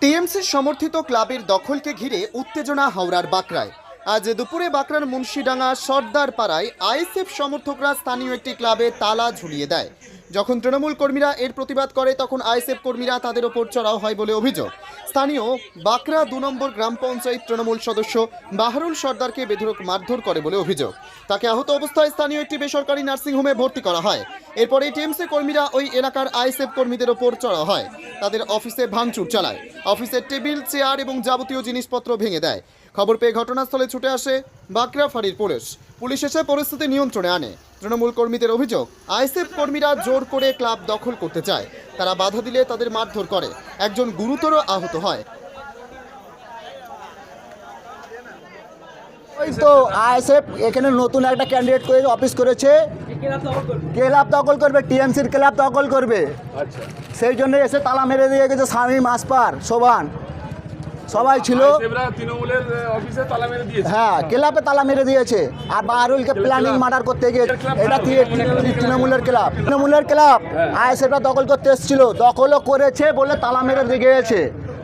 TMC সমর্থিত ক্লাবের দখলকে ঘিরে উত্তেজনা হাওড়ার বাঁকড়ায়। আজ দুপুরে বাঁকড়ার মুন্সিডাঙ্গা সর্দার পাড়ায় আইএসএফ সমর্থকরা স্থানীয় একটি ক্লাবে তালা ঝুলিয়ে দেয়। যখন তৃণমূল কর্মীরা এর প্রতিবাদ করে, তখন আইএসএফ কর্মীরা তাদের ওপর চড়াও হয় বলে অভিযোগ। স্থানীয় বাঁকড়া দু নম্বর গ্রাম পঞ্চায়েত তৃণমূল সদস্য বাহারুল সর্দারকে বেধরক মারধর করে বলে অভিযোগ। তাকে আহত অবস্থায় স্থানীয় একটি বেসরকারি নার্সিংহোমে ভর্তি করা হয়। এরপরে টিএমসি কর্মীরা ওই এলাকার আইএসএফ কর্মীদের ওপর চড়াও হয়। তাদের অফিসে ভাঙচুর চালায়। অফিসের টেবিল, চেয়ার এবং যাবতীয় জিনিসপত্র ভেঙে দেয়। খবর পেয়ে ঘটনাস্থলে ছুটে আসে বাঁকড়া ফাঁড়ির পুলিশ। পুলিশ এসে পরিস্থিতি নিয়ন্ত্রণে আনে। তৃণমূল কর্মীদের অভিযোগ, আইএসএফ কর্মীরা জোর করে ক্লাব দখল করতে চায়। তারা বাধা দিলে তাদের মারধর করে। একজন গুরুতর আহত হয়। ওই তো আইএসএফ এখানে নতুন একটা ক্যান্ডিডেট করে অফিস করেছে। ক্লাব দখল করবে। টিএমসির ক্লাব দখল করবে। আচ্ছা। সেই জন্য এসে তালা মেরে দিয়ে গেছে স্বামী মাসপার সোবান। সবাই ছিল দেবরা তৃণমূলের আহ, অফিসে তালা মেরে দিয়েছে। হ্যাঁ ক্লাবে তালা মেরে দিয়েছে। আর বাহারুলকে প্ল্যানিং মার্ডার করতে গিয়ে এটা তৃণমূলের ক্লাব। তৃণমূলের ক্লাব। আইএসএফটা দখল করতে এসেছিল। দখলও করেছে বলে তালা মেরে দিয়ে গিয়েছে।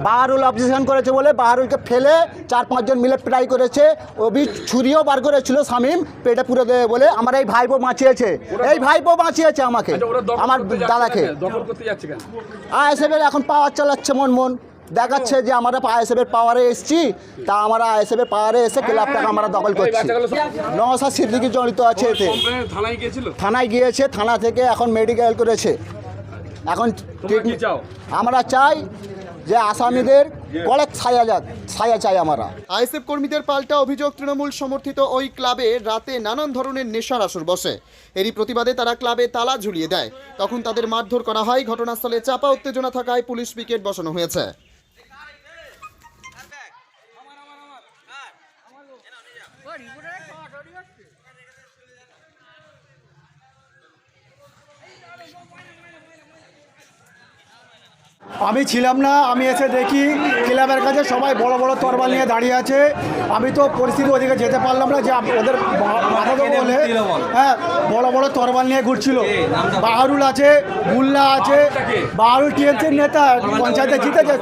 বাহারুল অবজেকশন করেছে বলে বাহারুলকে ফেলে চার পাঁচজন মিলে ট্রাই করেছে। ওবি ছুরিও বার করেছিল শামিম পেটে পুরো দেবে বলে। আমার এই ভাইপো বাঁচিয়েছে। এই ভাইপো বাঁচিয়েছে আমাকে। আচ্ছা, আমার দাদাকে। আইএসএফের এখন পাওয়ার চালাচ্ছে মন মন। দেখাচ্ছে যে আমরা আইএসএফের পাওয়ারে এসেছি। তা আমরা আইএসএফের পাওয়ারে এসে ক্লাবটাকে আমরা দখল করছি। নওসাদ সিদ্দিকি জড়িত আছে এতে। থানায় গিয়েছিল? থানায় গিয়েছে থানা থেকে এখন মেডিকেল করেছে। এখন আমরা চাই যে আসামিদের কড়ক ছায়া যাক, ছায়া চাই আমরা। আইএসএফ কর্মীদের পাল্টা অভিযোগ তৃণমূল সমর্থিত ওই ক্লাবে রাতে নানান ধরনের নেশার আসর বসে। এরই প্রতিবাদে তারা ক্লাবে তালা ঝুলিয়ে দেয়। তখন তাদের মারধর করা হয়, ঘটনাস্থলে চাপা উত্তেজনা থাকায় পুলিশ পিকেট বসানো হয়েছে। আমি ছিলাম না, আমি এসে দেখি ক্লাবের কাছে সবাই বড় বড় তরবাল নিয়ে দাঁড়িয়ে আছে। আমি তো পরিস্থিতি ওদিকে যেতে পারলাম না, যে ওদের বলে হ্যাঁ বড় বড় তরবাল নিয়ে ঘুরছিল। বাহারুল আছে, মুল্লা আছে বাহারুল টিএমসির নেতা, পঞ্চায়েতে জিতেছে।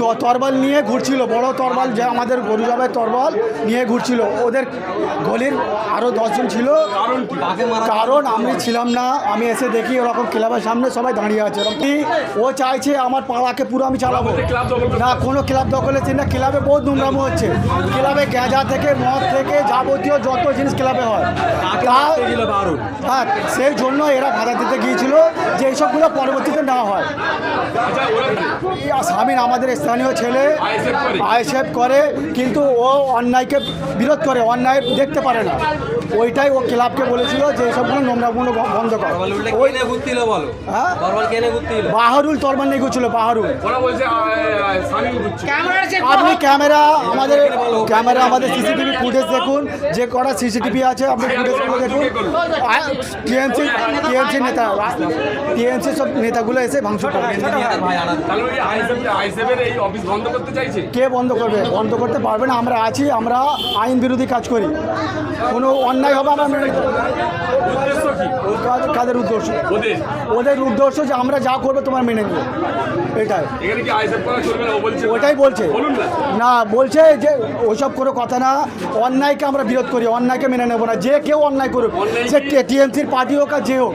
তো তরবাল নিয়ে ঘুরছিল, বড় তরবাল যে আমাদের গরু তরবাল নিয়ে ঘুরছিল। ওদের গলির আরও দশজন ছিল। কারণ আমি ছিলাম না, আমি এসে দেখি ওরকম ক্লাবের সামনে সবাই দাঁড়িয়ে আছে। ও চাইছে আমার পাড়াকে পুরো আমি চালাবো। না কোনো ক্লাব দখল হচ্ছে না ক্লাবে বহুত নোংরামো হচ্ছে। ক্লাবে গেঁজা থেকে মদ থেকে যাবতীয় যত জিনিস ক্লাবে হয়। তা হ্যাঁ সেই জন্য এরা বাধা দিতে গিয়েছিল যে এইসবগুলো পরবর্তীতে না হয়। আচ্ছা স্বামীর আমাদের স্থানীয় ছেলে ISF করে? করে কিন্তু ও অন্যায়কে বিরোধ করে অন্যায় দেখতে পারে না। ওইটাই ও ক্লাবকে বলেছিল যে এইসবগুলো নোংরাগুলো বন্ধ কর। ওই কেনে বলো? হ্যাঁ? বরবল কেনে বাহারুল তরমান স্বামী বুঝছে আপনি ক্যামেরা আমাদের ক্যামেরা আমাদের সিসিটিভি ফুটেজ দেখুন যে কটা সিসিটিভি আছে আপনি ফুটেজগুলো দেখুন। টিএমসি টিএমসি নেতা টিএমসি সব নেতাগুলো এসে ভাঙচুর করে। ভাই আনাদ তাহলে ওই আইএসএফ আইএসএফের এই অফিস বন্ধ করতে চাইছে? কে বন্ধ করবে? বন্ধ করতে পারবে না আমরা আছি আমরা আইন বিরোধী কাজ করি। কোনো অন্যায় হবে আমরা মেনে কাজ- কাদের উদ্দেশ্য? ওদের। ওদের উদ্দেশ্য যে আমরা যা করব তোমার মেনে নেব এটাই। এখানে কি আইএসএফ করা চলবে না ও বলছে। ওটাই বলছে। না। না বলছে যে ওইসব কোনো কথা না। অন্যায়কে আমরা বিরোধ করি অন্যায়কে মেনে নেব না। যে কেউ অন্যায় করুক সে কি? টিএমসির পার্টি হোক আর যে হোক।